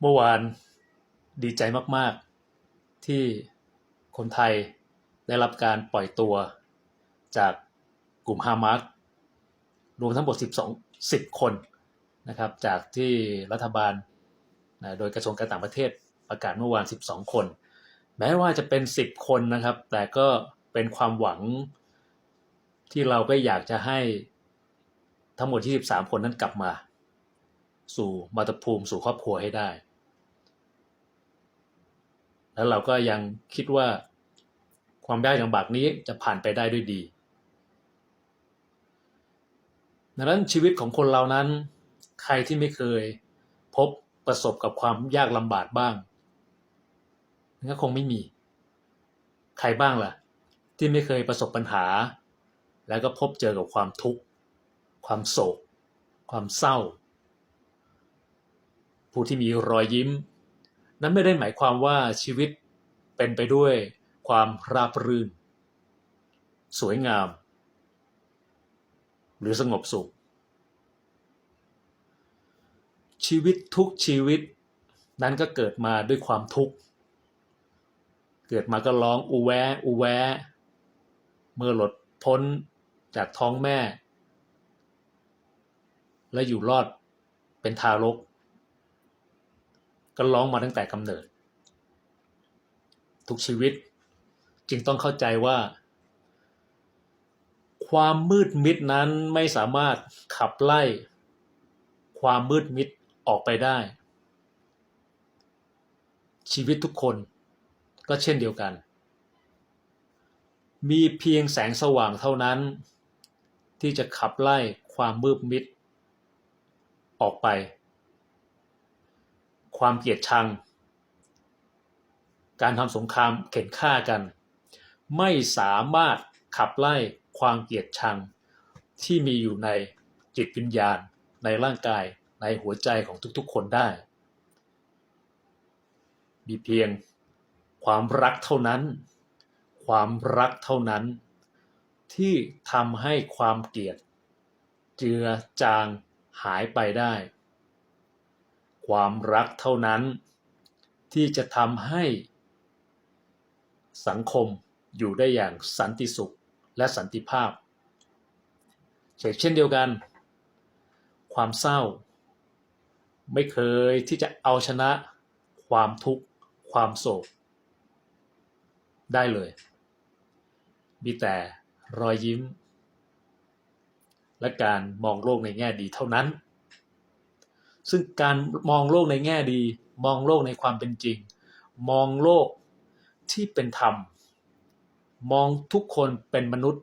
เมื่อวานดีใจมาก ๆ ที่คนไทยได้รับการปล่อยตัวจากกลุ่มฮามาสรวมทั้งหมด 12 10 คนนะครับจากที่รัฐบาลนะโดยกระทรวงการต่างประเทศประกาศเมื่อวาน 12 คน แม้ว่าจะเป็น 10 คนนะครับ แต่ก็เป็นความหวังที่เราก็อยากจะให้ทั้งหมด 23 คนนั้นกลับมา สู่มาตรภูมิสู่ครอบครัวให้ได้ แล้วเราก็ยังคิดว่าความยากลำบากนี้จะผ่านไปได้ด้วยดีดังนั้นชีวิตของคนเรานั้น ใครที่ไม่เคยพบประสบกับความยากลำบากบ้างก็คงไม่มี ใครบ้างล่ะ ที่ไม่เคยประสบปัญหา แล้วก็พบเจอกับความทุกข์ความโศก ความเศร้า ผู้ที่มีรอยยิ้ม นั้นไม่ได้หมายความว่าชีวิตเป็นไปด้วยความราบรื่น สวยงาม หรือสงบสุข ชีวิตทุกชีวิตนั้นก็เกิดมาด้วยความทุกข์ เกิดมาก็ร้องอูแวอูแว เมื่อหลุดพ้นจากท้องแม่ และอยู่รอดเป็นทารก ก็ร้องมาตั้งแต่กำเนิด ทุกชีวิต จึงต้องเข้าใจว่า ความมืดมิดนั้นไม่สามารถขับไล่ ความมืดมิดออกไปได้ ชีวิตทุกคนก็เช่นเดียวกัน มีเพียงแสงสว่างเท่านั้น ที่จะขับไล่ความมืดมิดออกไป ความเกลียดชัง การทำสงครามเข็นฆ่ากัน ไม่สามารถขับไล่ความเกลียดชัง ที่มีอยู่ในจิตวิญญาณ ในร่างกายในหัวใจของทุกๆ คนได้ มีเพียงความรักเท่านั้น ความรักเท่านั้น ที่ทำให้ความเกลียด เจือจางหายไปได้ ความรักเท่านั้น ที่จะทำให้สังคมอยู่ได้อย่างสันติสุขและสันติภาพเช่นเดียวกัน ความเศร้า ไม่เคยที่จะเอาชนะ ความทุกข์ ความโศก ได้เลย มีแต่รอยยิ้ม และการมองโลกในแง่ดีเท่านั้น ซึ่งการมองโลกในแง่ดี มองโลกในความเป็นจริง มองโลกที่เป็นธรรม มองทุกคนเป็นมนุษย์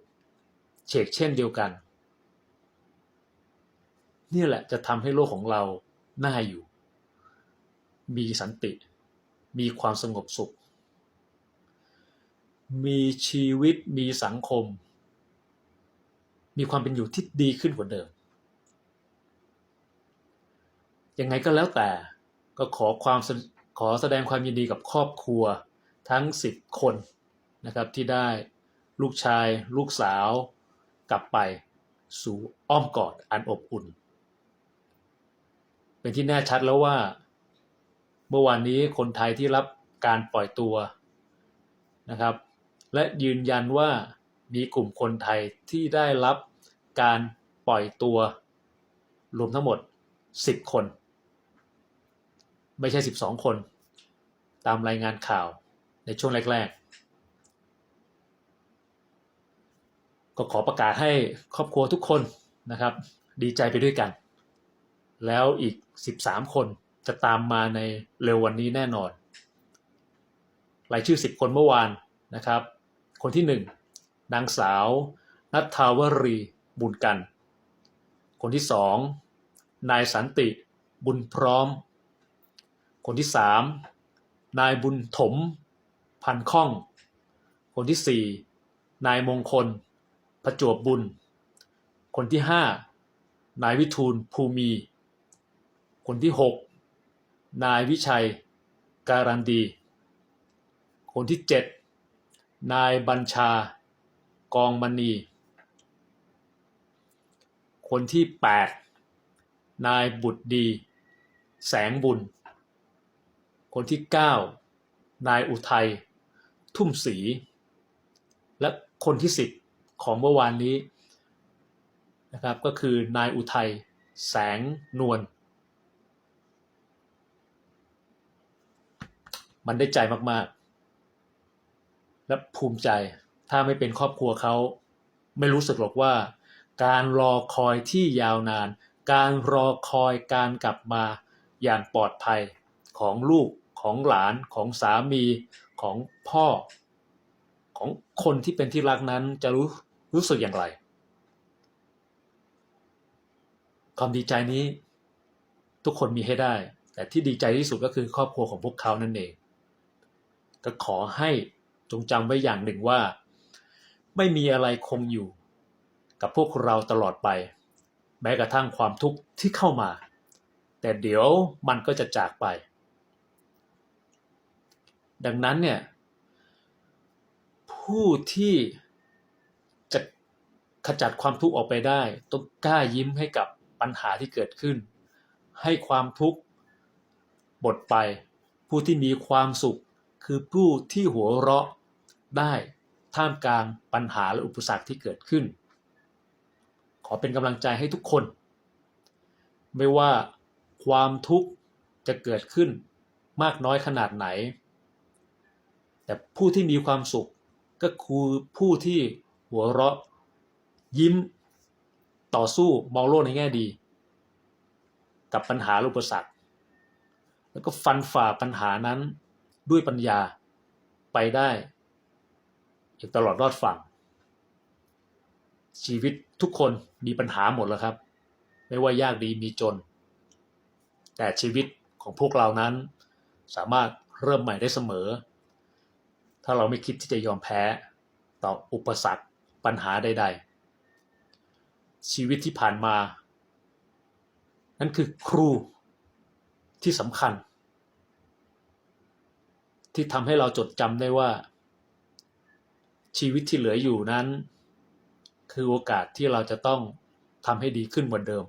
เฉกเช่นเดียวกัน นี่แหละจะทำให้โลกของเราน่าอยู่ มีสันติ มีความสงบสุข มีชีวิตมีสังคม มีความเป็นอยู่ที่ดีขึ้นกว่าเดิม ยังไงก็แล้วแต่ก็ขอความขอแสดงความยินดีกับครอบครัวทั้ง 10 คนนะครับที่ได้ลูกชายลูกสาวกลับไปสู่อ้อมกอดอันอบอุ่น เป็นที่แน่ชัดแล้วว่า เมื่อวานนี้คนไทยที่รับการปล่อยตัวนะครับ และยืนยันว่ามีกลุ่มคนไทยที่ได้รับการปล่อยตัว รวมทั้งหมด 10 คน ไม่ใช่ 12 คน ตามรายงานข่าวในช่วงแรก ๆ ก็ขอประกาศให้ครอบครัวทุกคนนะครับ ดีใจไปด้วยกัน แล้วอีก 13 คนจะตามมาในเร็ววันนี้แน่นอน รายชื่อ 10 คนเมื่อวานนะครับ คนที่ 1 นางสาวนัทธาวรีบุญกัน คนที่ 2 นายสันติบุญพร้อม คนที่3นายบุญถม พันข้อง คนที่สี่นายมงคล ประจวบบุญ คนที่ห้านายวิทูลภูมี คนที่หกนายวิชัย การันดี คนที่เจ็ดนายบัญชา กองมณี คนที่แปดนายบุตรดี แสงบุญ คนที่เก้านายอุทัย ทุ่มศรี และคนที่สิบของเมื่อวานนี้นะครับก็คือนายอุทัย แสงนวลมันได้ใจมากๆ และภูมิใจถ้าไม่เป็นครอบครัวเขา ไม่รู้สึกหรอกว่า การรอคอยที่ยาวนาน การรอคอยการกลับมาอย่างปลอดภัยของลูก ของหลานของสามีของพ่อ ของคนที่เป็นที่รักนั้นจะรู้รู้สึกอย่างไร ความดีใจนี้ทุกคนมีให้ได้ แต่ที่ดีใจที่สุดก็คือครอบครัวของพวกเขานั่นเอง ก็ขอให้จงจำไว้อย่างหนึ่งว่า ไม่มีอะไรคงอยู่ กับพวกเราตลอดไป แม้กระทั่งความทุกข์ที่เข้ามา แต่เดี๋ยวมันก็จะจากไป ดังนั้นเนี่ยผู้ที่จะขจัดความทุกข์ออกไปได้ต้องกล้ายิ้มให้กับปัญหาที่เกิดขึ้น ให้ความทุกข์หมดไป ผู้ที่มีความสุขคือผู้ที่หัวเราะได้ท่ามกลางปัญหาและอุปสรรคที่เกิดขึ้น ขอเป็นกำลังใจให้ทุกคน ไม่ว่าความทุกข์จะเกิดขึ้นมากน้อยขนาดไหน แต่ผู้ที่มีความสุขก็คือผู้ที่หัวเราะ ยิ้ม ต่อสู้มองโลกในแง่ดี กับปัญหาอุปสรรค แล้วก็ฟันฝ่าปัญหานั้นด้วยปัญญาไปได้อย่างตลอดรอดฝั่ง ชีวิตทุกคนมีปัญหาหมดแล้วครับ ไม่ว่ายากดีมีจน แต่ชีวิตของพวกเรานั้นสามารถเริ่มใหม่ได้เสมอ ถ้าเราไม่คิดที่จะยอมแพ้ ต่ออุปสรรคปัญหาใด ๆ ชีวิตที่ผ่านมา นั่นคือครูที่สำคัญ ที่ทำให้เราจดจำได้ว่า ชีวิตที่เหลืออยู่นั้น คือโอกาสที่เราจะต้องทำให้ดีขึ้นกว่าเดิม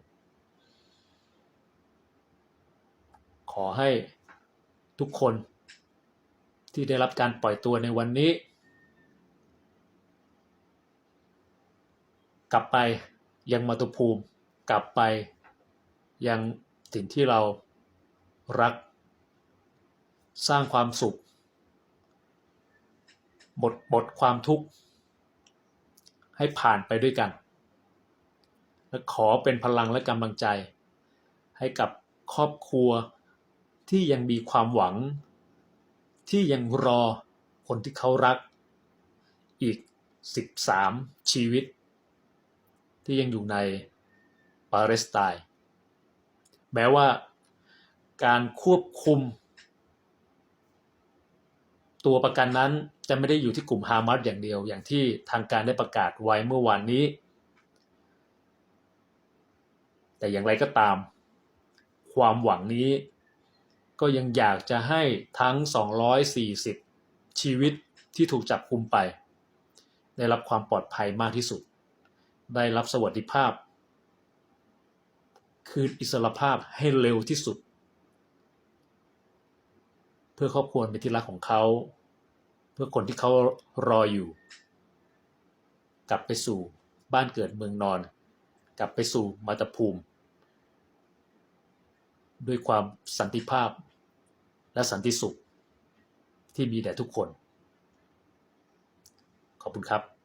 ขอให้ทุกคน ที่ได้รับการปล่อยตัวในวันนี้ กลับไปยังมาตุภูมิ กลับไปยังสิ่งที่เรารัก สร้างความสุข หมดหมดความทุกข์ ให้ผ่านไปด้วยกัน และขอเป็นพลังและกำลังใจ ให้กับครอบครัวที่ยังมีความหวัง ที่ยังรอคนที่เขารัก อีก 13 ชีวิต ที่ยังอยู่ในปาเลสไตน์แม้ว่าการควบคุม ตัวประกันนั้นจะไม่ได้อยู่ที่กลุ่มฮามาสอย่างเดียว อย่างที่ทางการได้ประกาศไว้เมื่อวานนี้ แต่อย่างไรก็ตาม ความหวังนี้ ก็ยังอยากจะให้ทั้ง 240 ชีวิตที่ถูกจับกุมไป ได้รับความปลอดภัยมากที่สุด ได้รับสวัสดิภาพ คืนอิสรภาพให้เร็วที่สุด เพื่อครอบครัวเป็นที่รักของเขา เพื่อคนที่เขารออยู่ กลับไปสู่บ้านเกิดเมืองนอน กลับไปสู่มาตภูมิ ด้วยความสันติภาพ และสันติสุขที่มีแด่ทุกคน ขอบคุณครับ